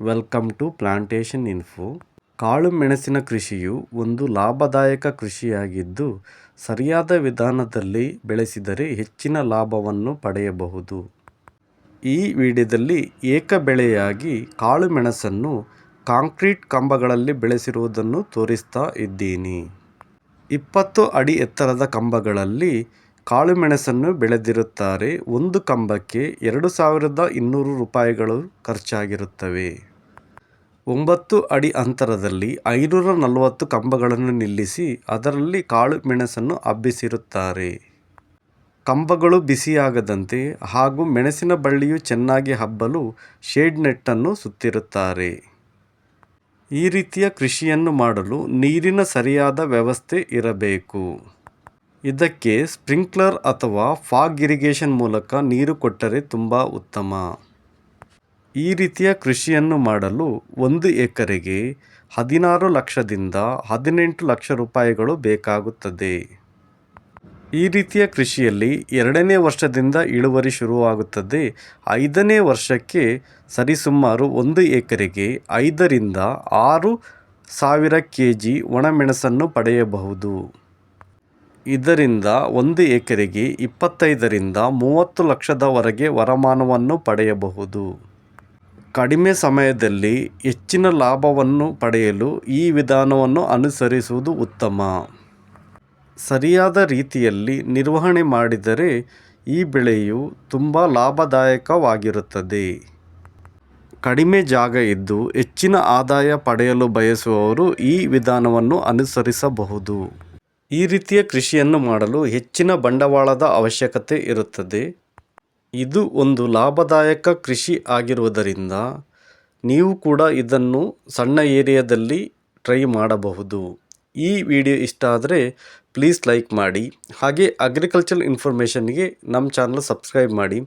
Welcome to plantation info ಕಾಳು ಮೆಣಸಿನ ಕೃಷಿಯು ಒಂದು ಲಾಭದಾಯಕ ಕೃಷಿಯಾಗಿದ್ದು, ಸರಿಯಾದ ವಿಧಾನದಲ್ಲಿ ಬೆಳೆಸಿದರೆ ಹೆಚ್ಚಿನ ಲಾಭವನ್ನು ಪಡೆಯಬಹುದು. ಈ ವಿಡಿಯೋದಲ್ಲಿ ಏಕ ಬೆಳೆಯಾಗಿ ಕಾಳು ಮೆಣಸನ್ನು ಕಾಂಕ್ರೀಟ್ ಕಂಬಗಳಲ್ಲಿ ಬೆಳೆಸಿರುವುದನ್ನು ತೋರಿಸ್ತಾ ಇದ್ದೀನಿ. ಇಪ್ಪತ್ತು ಅಡಿ ಎತ್ತರದ ಕಂಬಗಳಲ್ಲಿ ಕಾಳುಮೆಣಸನ್ನು ಬೆಳೆದಿರುತ್ತಾರೆ. ಒಂದು ಕಂಬಕ್ಕೆ ಎರಡು ಸಾವಿರದ ಇನ್ನೂರು ರೂಪಾಯಿಗಳು ಖರ್ಚಾಗಿರುತ್ತವೆ. ಒಂಬತ್ತು ಅಡಿ ಅಂತರದಲ್ಲಿ ಐನೂರ ನಲವತ್ತು ಕಂಬಗಳನ್ನು ನಿಲ್ಲಿಸಿ ಅದರಲ್ಲಿ ಕಾಳು ಮೆಣಸನ್ನು ಹಬ್ಬಿಸಿರುತ್ತಾರೆ. ಕಂಬಗಳು ಬಿಸಿಯಾಗದಂತೆ ಹಾಗೂ ಮೆಣಸಿನ ಬಳ್ಳಿಯು ಚೆನ್ನಾಗಿ ಹಬ್ಬಲು ಶೇಡ್ ನೆಟ್ಟನ್ನು ಸುತ್ತಿರುತ್ತಾರೆ. ಈ ರೀತಿಯ ಕೃಷಿಯನ್ನು ಮಾಡಲು ನೀರಿನ ಸರಿಯಾದ ವ್ಯವಸ್ಥೆ ಇರಬೇಕು. ಇದಕ್ಕೆ ಸ್ಪ್ರಿಂಕ್ಲರ್ ಅಥವಾ ಫಾಗ್ ಇರಿಗೇಷನ್ ಮೂಲಕ ನೀರು ಕೊಟ್ಟರೆ ತುಂಬ ಉತ್ತಮ. ಈ ರೀತಿಯ ಕೃಷಿಯನ್ನು ಮಾಡಲು ಒಂದು ಎಕರೆಗೆ ಹದಿನಾರು ಲಕ್ಷದಿಂದ ಹದಿನೆಂಟು ಲಕ್ಷ ರೂಪಾಯಿಗಳು ಬೇಕಾಗುತ್ತದೆ. ಈ ರೀತಿಯ ಕೃಷಿಯಲ್ಲಿ ಎರಡನೇ ವರ್ಷದಿಂದ ಇಳುವರಿ ಶುರುವಾಗುತ್ತದೆ. ಐದನೇ ವರ್ಷಕ್ಕೆ ಸರಿಸುಮಾರು ಒಂದು ಎಕರೆಗೆ ಐದರಿಂದ ಆರು ಸಾವಿರ ಕೆ ಜಿ ಒಣಮೆಣಸನ್ನು ಪಡೆಯಬಹುದು. ಇದರಿಂದ ಒಂದು ಎಕರೆಗೆ ಇಪ್ಪತ್ತೈದರಿಂದ ಮೂವತ್ತು ಲಕ್ಷದವರೆಗೆ ವರಮಾನವನ್ನು ಪಡೆಯಬಹುದು. ಕಡಿಮೆ ಸಮಯದಲ್ಲಿ ಹೆಚ್ಚಿನ ಲಾಭವನ್ನು ಪಡೆಯಲು ಈ ವಿಧಾನವನ್ನು ಅನುಸರಿಸುವುದು ಉತ್ತಮ. ಸರಿಯಾದ ರೀತಿಯಲ್ಲಿ ನಿರ್ವಹಣೆ ಮಾಡಿದರೆ ಈ ಬೆಳೆಯು ತುಂಬ ಲಾಭದಾಯಕವಾಗಿರುತ್ತದೆ. ಕಡಿಮೆ ಜಾಗ ಇದ್ದು ಹೆಚ್ಚಿನ ಆದಾಯ ಪಡೆಯಲು ಬಯಸುವವರು ಈ ವಿಧಾನವನ್ನು ಅನುಸರಿಸಬಹುದು. ಈ ರೀತಿಯ ಕೃಷಿಯನ್ನು ಮಾಡಲು ಹೆಚ್ಚಿನ ಬಂಡವಾಳದ ಅವಶ್ಯಕತೆ ಇರುತ್ತದೆ. ಇದು ಒಂದು ಲಾಭದಾಯಕ ಕೃಷಿ ಆಗಿರುವುದರಿಂದ ನೀವು ಕೂಡ ಇದನ್ನು ಸಣ್ಣ ಏರಿಯಾದಲ್ಲಿ ಟ್ರೈ ಮಾಡಬಹುದು. ಈ ವಿಡಿಯೋ ಇಷ್ಟ ಆದರೆ ಪ್ಲೀಸ್ ಲೈಕ್ ಮಾಡಿ, ಹಾಗೆ ಅಗ್ರಿಕಲ್ಚರ್ ಇನ್ಫಾರ್ಮೇಷನ್ಗೆ ನಮ್ಮ ಚಾನಲ್ ಸಬ್ಸ್ಕ್ರೈಬ್ ಮಾಡಿ,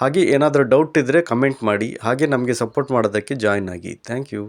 ಹಾಗೆ ಏನಾದರೂ ಡೌಟ್ ಇದ್ದರೆ ಕಮೆಂಟ್ ಮಾಡಿ, ಹಾಗೆ ನಮಗೆ ಸಪೋರ್ಟ್ ಮಾಡೋದಕ್ಕೆ ಜಾಯ್ನ್ ಆಗಿ. Thank you